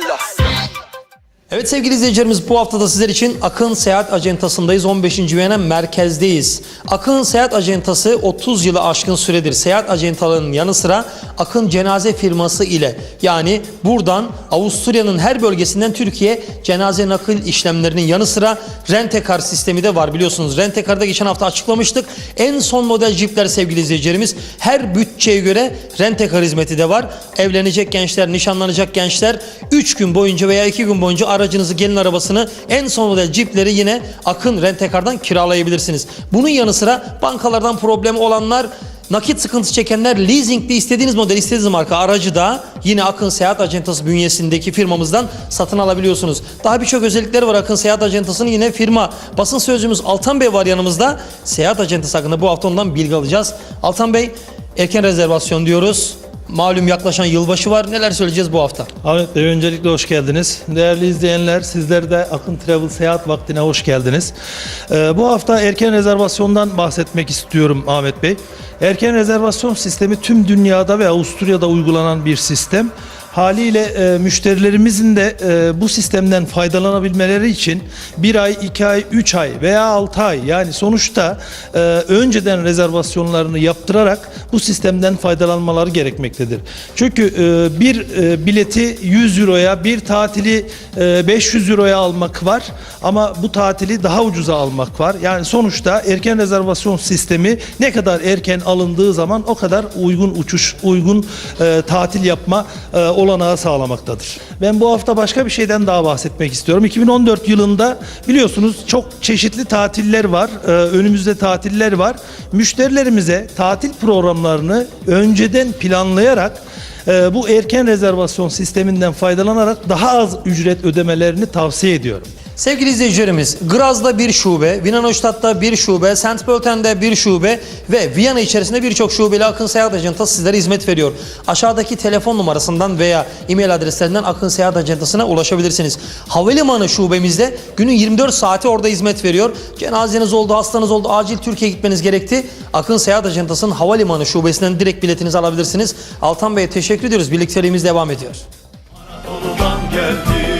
Lost. Evet sevgili izleyicilerimiz bu hafta da sizler için Akın Seyahat Acentası'ndayız. 15. Viyana merkezdeyiz. Akın Seyahat Acentası 30 yılı aşkın süredir seyahat acentalarının yanı sıra Akın Cenaze firması ile yani buradan Avusturya'nın her bölgesinden Türkiye cenaze nakil işlemlerinin yanı sıra rentekar sistemi de var biliyorsunuz. Rentekar'da geçen hafta açıklamıştık. En son model jipler sevgili izleyicilerimiz her bütçeye göre rentekar hizmeti de var. Evlenecek gençler, nişanlanacak gençler 3 gün boyunca veya 2 gün boyunca aracınızı, gelin arabasını en son model cipleri yine Akın Rentekar'dan kiralayabilirsiniz. Bunun yanı sıra bankalardan problemi olanlar Nakit sıkıntısı çekenler leasingde istediğiniz model, istediğiniz marka aracı da yine Akın Seyahat Acentası bünyesindeki firmamızdan satın alabiliyorsunuz. Daha birçok özellikleri var Akın Seyahat Acentası'nın yine firma. Basın sözcüğümüz Altan Bey var yanımızda. Seyahat Acentası hakkında bu hafta ondan bilgi alacağız. Altan Bey erken rezervasyon diyoruz. Malum yaklaşan yılbaşı var. Neler söyleyeceğiz bu hafta? Ahmet Bey öncelikle hoş geldiniz. Değerli izleyenler sizler de Akın Travel seyahat vaktine hoş geldiniz. Ee, bu hafta erken rezervasyondan bahsetmek istiyorum Ahmet Bey. Erken rezervasyon sistemi tüm dünyada ve Avusturya'da uygulanan bir sistem. Haliyle e, müşterilerimizin de e, bu sistemden faydalanabilmeleri için bir ay, iki ay, üç ay veya altı ay yani sonuçta e, önceden rezervasyonlarını yaptırarak bu sistemden faydalanmaları gerekmektedir. Çünkü e, bir e, bileti 100 euroya, bir tatili e, 500 euroya almak var ama bu tatili daha ucuza almak var. Yani sonuçta erken rezervasyon sistemi ne kadar erken alındığı zaman o kadar uygun uçuş, uygun e, tatil yapma e, olanağı sağlamaktadır. Ben bu hafta başka bir şeyden daha bahsetmek istiyorum. 2014 yılında biliyorsunuz çok çeşitli tatiller var. E, önümüzde tatiller var. Müşterilerimize tatil programlarını önceden planlayarak e, bu erken rezervasyon sisteminden faydalanarak daha az ücret ödemelerini tavsiye ediyorum. Sevgili izleyicilerimiz, Graz'da bir şube, Wienerneustadt'ta bir şube, St. Pölten'de bir şube ve Viyana içerisinde birçok şubeli Akın Seyahat Acentası sizlere hizmet veriyor. Aşağıdaki telefon numarasından veya e-mail adreslerinden Akın Seyahat Acentası'na ulaşabilirsiniz. Havalimanı şubemizde günün 24 saati orada hizmet veriyor. Cenazeniz oldu, hastanız oldu, acil Türkiye'ye gitmeniz gerekti. Akın Seyahat Acentası'nın havalimanı şubesinden direkt biletinizi alabilirsiniz. Altan Bey'e teşekkür ediyoruz. Birlikteliğimiz devam ediyor. Anadolu'dan geldi